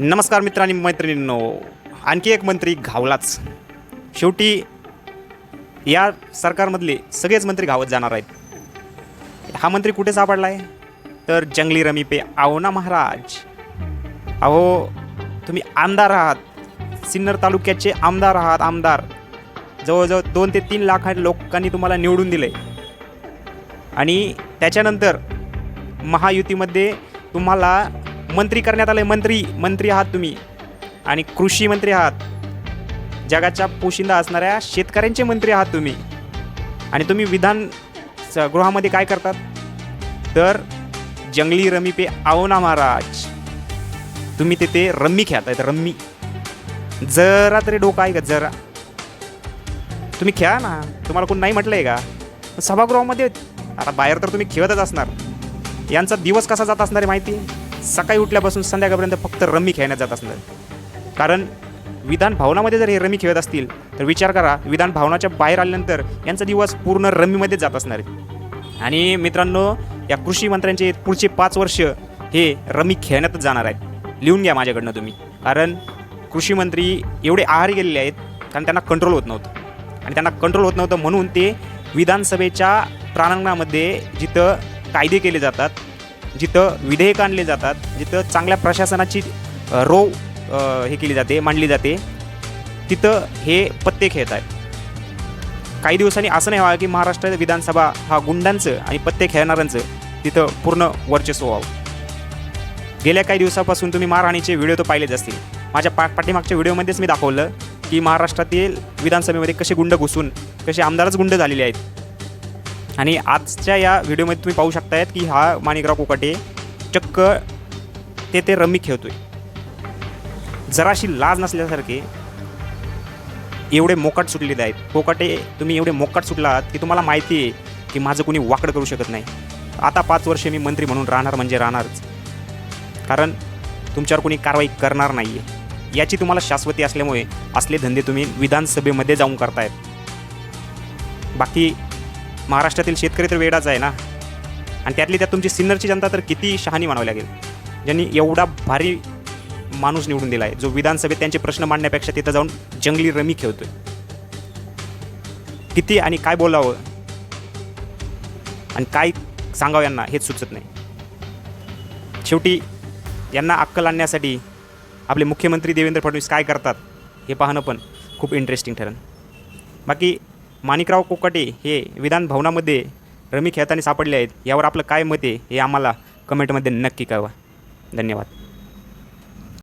नमस्कार मित्रांनी मैत्रिणींनो. आणखी एक मंत्री घावलाच. शेवटी या सरकारमधले सगळेच मंत्री घावत जाणार आहेत. हा मंत्री कुठे सापडला आहे तर जंगली रमी पे आओ ना महाराज. अहो तुम्ही आमदार आहात. सिन्नर तालुक्याचे आमदार आहात आमदार. जवळजवळ दोन ते तीन लाख लोकांनी तुम्हाला निवडून दिले आणि त्याच्यानंतर महायुतीमध्ये तुम्हाला मंत्री करण्यात आले मंत्री मंत्री आहात तुम्ही. आणि कृषी मंत्री आहात. जगाच्या पोशिंदा असणाऱ्या शेतकऱ्यांचे मंत्री आहात तुम्ही. आणि तुम्ही विधान गृहामध्ये काय करतात? तर जंगली रमी पे आओ ना महाराज. तुम्ही तिथे रम्मी खेळतायत रम्मी. जरा तरी डोकं आहे का जरा. तुम्ही खेळा ना. तुम्हाला कोण नाही म्हटलं आहे का? सभागृहामध्ये आता बाहेर तर तुम्ही खेळतच असणार. यांचा दिवस कसा जात असणार आहे माहिती आहे? सकाळी उठल्यापासून संध्याकाळपर्यंत फक्त रमी खेळण्यात जात असणार. कारण विधान भावनामध्ये जर हे रमी खेळत असतील तर विचार करा विधान भावनाच्या बाहेर आल्यानंतर यांचा दिवस पूर्ण रमीमध्ये जात असणार. आहे आणि मित्रांनो या कृषी मंत्र्यांचे पुढचे पाच वर्ष हे रमी खेळण्यातच जाणार आहेत. लिहून घ्या माझ्याकडनं तुम्ही. कारण कृषी मंत्री एवढे आहारी गेलेले आहेत कारण त्यांना कंट्रोल होत नव्हतं. आणि त्यांना कंट्रोल होत नव्हतं म्हणून ते विधानसभेच्या प्रांगणामध्ये जिथं कायदे केले जातात जिथं विधेयक आणले जातात जिथं चांगल्या प्रशासनाची रो हे केली जाते मांडली जाते तिथं हे पत्ते खेळत आहेत काही दिवसांनी असं नाही व्हावं की महाराष्ट्र विधानसभा हा गुंडांचं आणि पत्ते खेळणाऱ्यांचं तिथं पूर्ण वर्चस्व व्हावं. गेल्या काही दिवसापासून तुम्ही मारहाणीचे व्हिडिओ तर पाहिलेच असतील. माझ्या पा पाठीमागच्या व्हिडिओमध्येच मी दाखवलं की महाराष्ट्रातील विधानसभेमध्ये कसे गुंड घुसून कसे आमदारच गुंड झालेले आहेत. आणि आजच्या या व्हिडिओमध्ये तुम्ही पाहू शकतायत की हा माणिकराव कोकाटे चक्क ते ते रम्मी खेळतोय. जराशी लाज नसल्यासारखे एवढे मोकाट सुटलेले आहेत. कोकाटे तुम्ही एवढे मोकाट सुटला आहात की तुम्हाला माहिती आहे की माझं कोणी वाकड करू शकत नाही. आता पाच वर्ष मी मंत्री म्हणून राहणार म्हणजे राहणारच. कारण तुमच्यावर कोणी कारवाई करणार नाही आहे याची तुम्हाला शाश्वती असल्यामुळे असले धंदे तुम्ही विधानसभेमध्ये जाऊन करतायत. बाकी महाराष्ट्रातील शेतकरी तर वेडाच आहे ना. आणि त्यातली त्यात तुमची सिन्नरची जनता तर किती शहाणी म्हणावी लागेल. ज्यांनी एवढा भारी माणूस निवडून दिला आहे जो विधानसभेत त्यांचे प्रश्न मांडण्यापेक्षा तिथं जाऊन जंगली रमी खेळतोय. किती आणि काय बोलावं? आणि काय सांगावं यांना हेच सुचत नाही. शेवटी यांना अक्कल आणण्यासाठी आपले मुख्यमंत्री देवेंद्र फडणवीस काय करतात हे पाहणं पण खूप इंटरेस्टिंग ठरेल. बाकी माणिकराव कोकाटे हे विधान भवनामध्ये रमी खेळताना सापडले आहेत. यावर आपलं काय मत आहे हे आम्हाला कमेंटमध्ये नक्की कळवा. धन्यवाद.